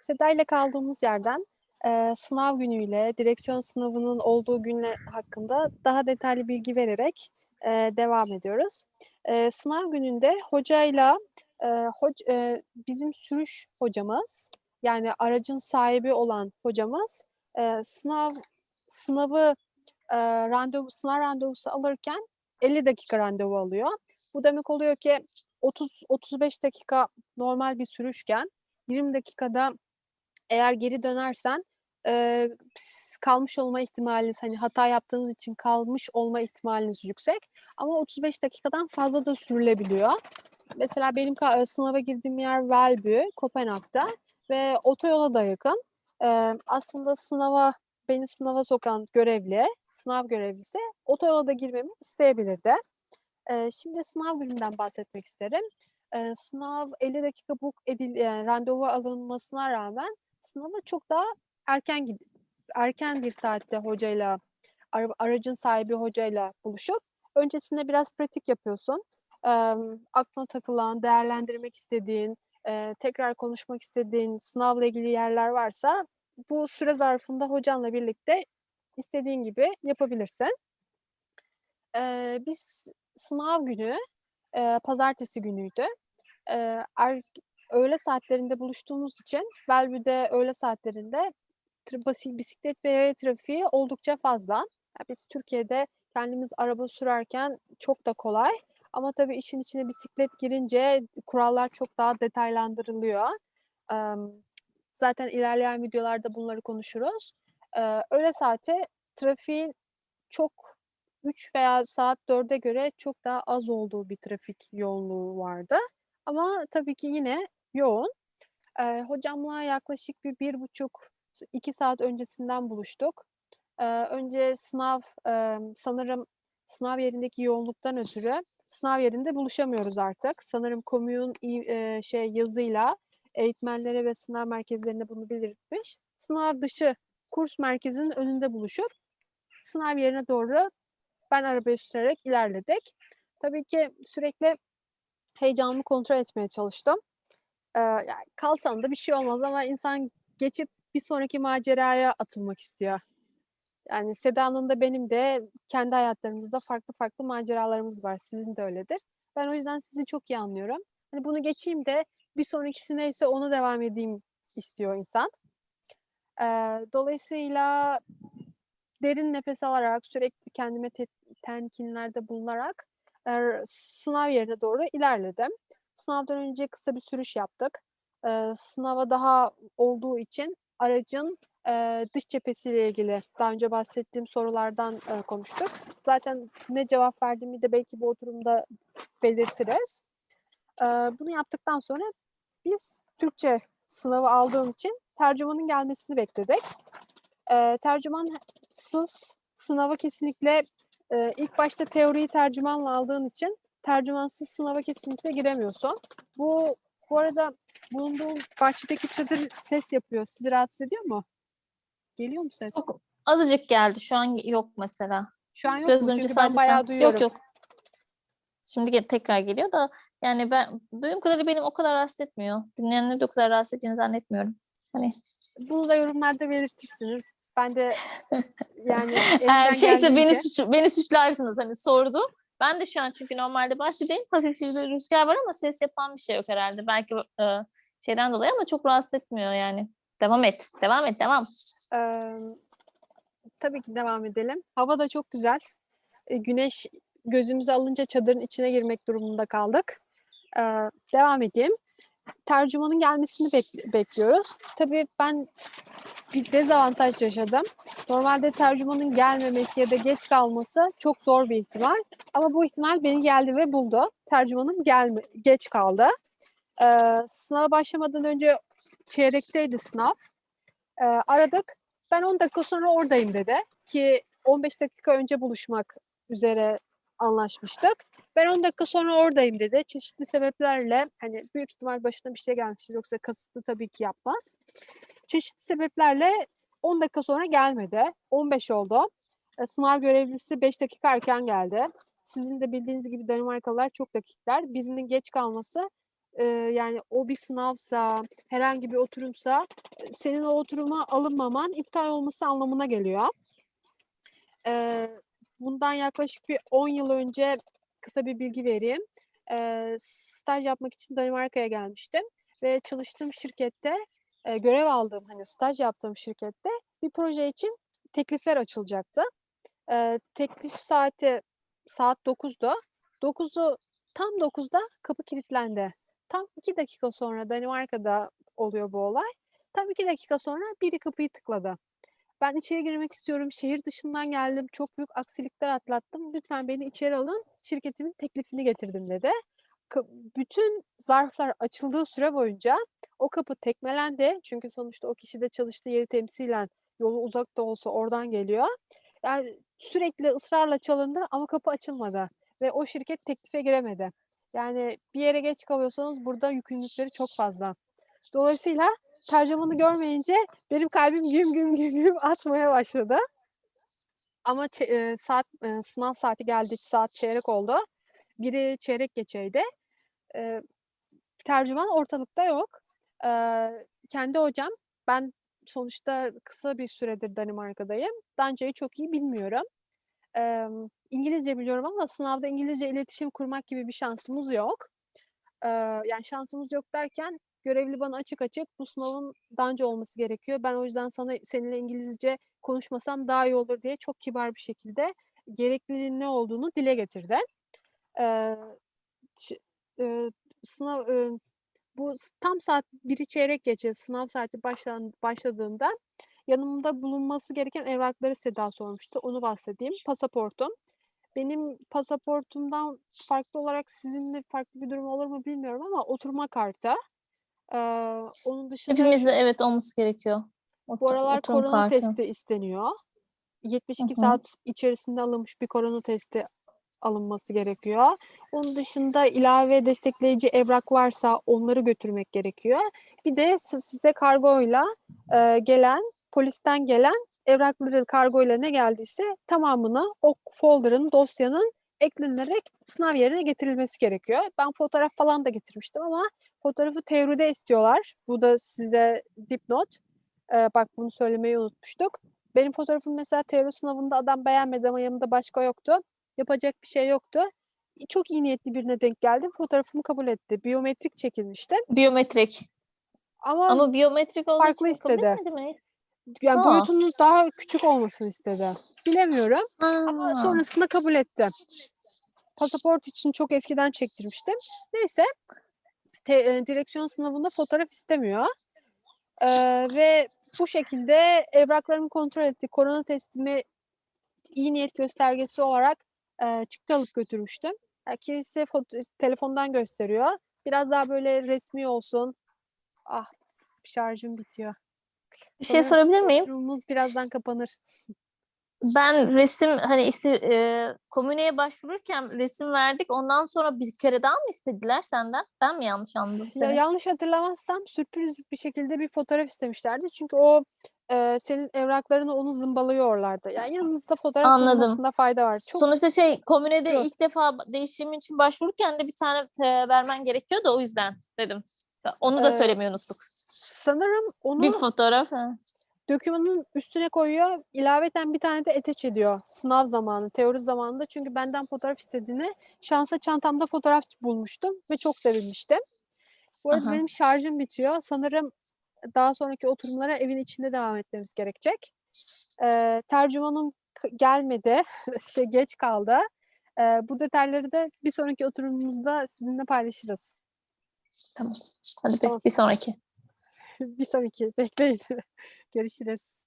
Seda ile kaldığımız yerden e, sınav günüyle, direksiyon sınavının olduğu günler hakkında daha detaylı bilgi vererek e, devam ediyoruz. E, sınav gününde hocayla e, hoc- e, bizim sürüş hocamız, yani aracın sahibi olan hocamız e, sınav sınavı e, randevu sınav randevusu alırken 50 dakika randevu alıyor. Bu demek oluyor ki 30 35 dakika normal bir sürüşken 20 dakikada eğer geri dönersen e, kalmış olma ihtimaliniz hani hata yaptığınız için kalmış olma ihtimaliniz yüksek ama 35 dakikadan fazla da sürülebiliyor. Mesela benim sınava girdiğim yer Velbü, Kopenhag'da ve otoyola da yakın. E, aslında sınava beni sınava sokan görevli, sınav görevlisi otoyola da girmemi isteyebilirdi. Şimdi sınav gününden bahsetmek isterim. Sınav 50 dakika book edil, yani randevu alınmasına rağmen sınava çok daha erken gid erken bir saatte hocayla ara- aracın sahibi hocayla buluşup öncesinde biraz pratik yapıyorsun. E, aklına takılan, değerlendirmek istediğin, e, tekrar konuşmak istediğin sınavla ilgili yerler varsa bu süre zarfında hocanla birlikte istediğin gibi yapabilirsin. E, biz sınav günü e, pazartesi günüydü. E, er, öğle saatlerinde buluştuğumuz için Bellevü'de öğle saatlerinde tra- basi- bisiklet ve yaya trafiği oldukça fazla. Yani biz Türkiye'de kendimiz araba sürerken çok da kolay. Ama tabii işin içine bisiklet girince kurallar çok daha detaylandırılıyor. Zaten ilerleyen videolarda bunları konuşuruz. Öğle saati trafiğin çok 3 veya saat 4'e göre çok daha az olduğu bir trafik yoğunluğu vardı. Ama tabii ki yine yoğun. Ee, hocamla yaklaşık bir bir buçuk, iki saat öncesinden buluştuk. Ee, önce sınav, e, sanırım sınav yerindeki yoğunluktan ötürü sınav yerinde buluşamıyoruz artık. Sanırım komün e, şey yazıyla eğitmenlere ve sınav merkezlerine bunu belirtmiş. Sınav dışı kurs merkezinin önünde buluşup sınav yerine doğru ben arabayı sürerek ilerledik. Tabii ki sürekli heyecanımı kontrol etmeye çalıştım. Ee, yani kalsam da bir şey olmaz ama insan geçip bir sonraki maceraya atılmak istiyor. Yani Seda'nın da benim de kendi hayatlarımızda farklı farklı maceralarımız var. Sizin de öyledir. Ben o yüzden sizi çok iyi anlıyorum. Hani bunu geçeyim de bir sonrakisi neyse ona devam edeyim istiyor insan. Ee, dolayısıyla derin nefes alarak sürekli kendime te- temkinlerde bulunarak e, sınav yerine doğru ilerledim. Sınavdan önce kısa bir sürüş yaptık. Ee, sınava daha olduğu için aracın e, dış cephesiyle ilgili daha önce bahsettiğim sorulardan e, konuştuk. Zaten ne cevap verdiğimi de belki bu oturumda belirtiriz. Ee, bunu yaptıktan sonra biz Türkçe sınavı aldığım için tercümanın gelmesini bekledik. Ee, tercümansız sınava kesinlikle e, ilk başta teoriyi tercümanla aldığın için tercümansız sınava kesinlikle giremiyorsun. Bu bu arada bulunduğum bahçedeki çadır ses yapıyor. Sizi rahatsız ediyor mu? Geliyor mu ses? Yok, azıcık geldi. Şu an yok mesela. Şu an yok Biraz mu? önce Çünkü ben sadece bayağı sen- duyuyorum. Yok yok. Şimdi ge- tekrar geliyor da yani ben duyum kadarıyla benim o kadar rahatsız etmiyor. Dinleyenleri de o kadar rahatsız edeceğini zannetmiyorum. Hani Bunu da yorumlarda belirtirsiniz. Ben de yani eğer şeyse beni suç, beni suçlarsınız hani sordu. Ben de şu an çünkü normalde bahçedeyim. Hafif rüzgar var ama ses yapan bir şey yok herhalde. Belki e, şeyden dolayı ama çok rahatsız etmiyor yani. Devam et. Devam et. Devam. Eee, tabii ki devam edelim. Hava da çok güzel. E, güneş gözümüzü alınca çadırın içine girmek durumunda kaldık. Eee, devam edeyim. Tercümanın gelmesini bek- bekliyoruz. Tabii ben bir dezavantaj yaşadım. Normalde tercümanın gelmemesi ya da geç kalması çok zor bir ihtimal. Ama bu ihtimal beni geldi ve buldu. Tercümanım gelme geç kaldı. Eee sınava başlamadan önce çeyrekteydi sınav. Eee, aradık. Ben 10 dakika sonra oradayım dedi. Ki 15 dakika önce buluşmak üzere anlaşmıştık. Ben 10 dakika sonra oradayım dedi. Çeşitli sebeplerle hani büyük ihtimal başına bir şey gelmiştir yoksa kasıtlı tabii ki yapmaz. Çeşitli sebeplerle 10 dakika sonra gelmedi. 15 oldu. E, Sınav görevlisi 5 dakika erken geldi. Sizin de bildiğiniz gibi Danimarkalılar çok dakikler. Birinin geç kalması e, yani o bir sınavsa, herhangi bir oturumsa e, senin o oturuma alınmaman iptal olması anlamına geliyor. Eee, bundan yaklaşık bir 10 yıl önce kısa bir bilgi vereyim. Eee, staj yapmak için Danimarka'ya gelmiştim ve çalıştığım şirkette, eee, görev aldığım, hani, staj yaptığım şirkette bir proje için teklifler açılacaktı. Eee, teklif saati saat 9'du. 9'u tam 9'da kapı kilitlendi. Tam 2 dakika sonra Danimarka'da oluyor bu olay. Tam 2 dakika sonra biri kapıyı tıkladı. Ben içeri girmek istiyorum, şehir dışından geldim, çok büyük aksilikler atlattım, lütfen beni içeri alın, şirketimin teklifini getirdim dedi. Bütün zarflar açıldığı süre boyunca o kapı tekmelendi. Çünkü sonuçta o kişi de çalıştığı yeri temsilen yolu uzak da olsa oradan geliyor. Yani sürekli ısrarla çalındı ama kapı açılmadı ve o şirket teklife giremedi. Yani bir yere geç kalıyorsanız burada yükümlülükleri çok fazla. Dolayısıyla tercümanı görmeyince benim kalbim güm güm güm güm atmaya başladı. Ama eee, saat, eee, sınav saati geldi, saat çeyrek oldu. Biri çeyrek geçeydi. Eee, tercüman ortalıkta yok. Eee, kendi hocam, ben sonuçta kısa bir süredir Danimarka'dayım. Dancayı çok iyi bilmiyorum. Emm, İngilizce biliyorum ama sınavda İngilizce iletişim kurmak gibi bir şansımız yok. Eee, yani şansımız yok derken görevli bana açık açık bu sınavın Danca olması gerekiyor. Ben o yüzden sana seninle İngilizce konuşmasam daha iyi olur diye çok kibar bir şekilde gerekliliğin ne olduğunu dile getirdi. Ç eee, sınav, eee, bu tam saat 1'i çeyrek geçe sınav saati başlan başladığında yanımda bulunması gereken evrakları Seda sormuştu. Onu bahsedeyim. Pasaportum. Benim pasaportumdan farklı olarak sizinle farklı bir durum olur mu bilmiyorum ama oturma kartı. Eee, onun dışında Hepimizde evet olması gerekiyor. bu Otu aralar korona kartı. testi isteniyor. 72 Hı hı. saat içerisinde alınmış bir korona testi alınması gerekiyor. Onun dışında ilave destekleyici evrak varsa onları götürmek gerekiyor. Bir de si size kargoyla, eee, gelen, polisten gelen evrakları kargoyla ne geldiyse tamamını o folder'ın, dosyanın eklenerek sınav yerine getirilmesi gerekiyor. Ben fotoğraf falan da getirmiştim ama fotoğrafı teoride istiyorlar. Bu da size dipnot. Eee, bak bunu söylemeyi unutmuştuk. Benim fotoğrafım mesela teori sınavında adam beğenmedi ama yanımda başka yoktu. Yapacak bir şey yoktu. Çok iyi niyetli birine denk geldim. Fotoğrafımı kabul etti. Biyometrik çekilmişti. Biyometrik. Ama Ama biyometrik olduğu farklı için kabul istedi. etmedi mi? Yani A! boyutunun daha küçük olmasını istedi. Bilemiyorum ama A! sonrasında kabul etti. Pasaport için çok eskiden çektirmiştim. Neyse, te eee, direksiyon sınavında fotoğraf istemiyor. Eee, ve bu şekilde evraklarımı kontrol etti. Korona testimi iyi niyet göstergesi olarak, eee, çıktı alıp götürmüştüm. Ya, kimisi fot telefondan gösteriyor. Biraz daha böyle resmî olsun. Ah, şarjım bitiyor. Bir şey sorabilir miyim? oturumumuz birazdan kapanır. Ben resim, hani, isi eee, komüneye başvururken resim verdik. Ondan sonra bir kere daha mı istediler senden? Ben mi yanlış anladım Ya, seni? yanlış hatırlamazsam sürpriz bir şekilde bir fotoğraf istemişlerdi. Çünkü o, eee, senin evraklarını onu zımbalıyorlardı. Yani yanınızda fotoğraf Anladım. fayda var. Çok Sonuçta şey, komünede Yok. ilk defa değişim için başvururken de bir tane te vermen gerekiyor da o yüzden dedim. Ya, onu da Eee, söylemeyi unuttuk. Sanırım Bir onu fotoğraf, he. dokümanın üstüne koyuyor. İlaveten bir tane de attach ediyor sınav zamanı, teori zamanında. Çünkü benden fotoğraf istediğinde şansa çantamda fotoğraf bulmuştum ve çok sevinmiştim. Bu arada Aha. benim şarjım bitiyor. Sanırım daha sonraki oturumlara evin içinde devam etmemiz gerekecek. Eee, tercümanım gelmedi. Şey, geç kaldı. Eee, bu detayları da bir sonraki oturumumuzda sizinle paylaşırız. Tamam. Hadi Tamam. bir sonraki. Bir sonraki. Bekleyin. Görüşürüz.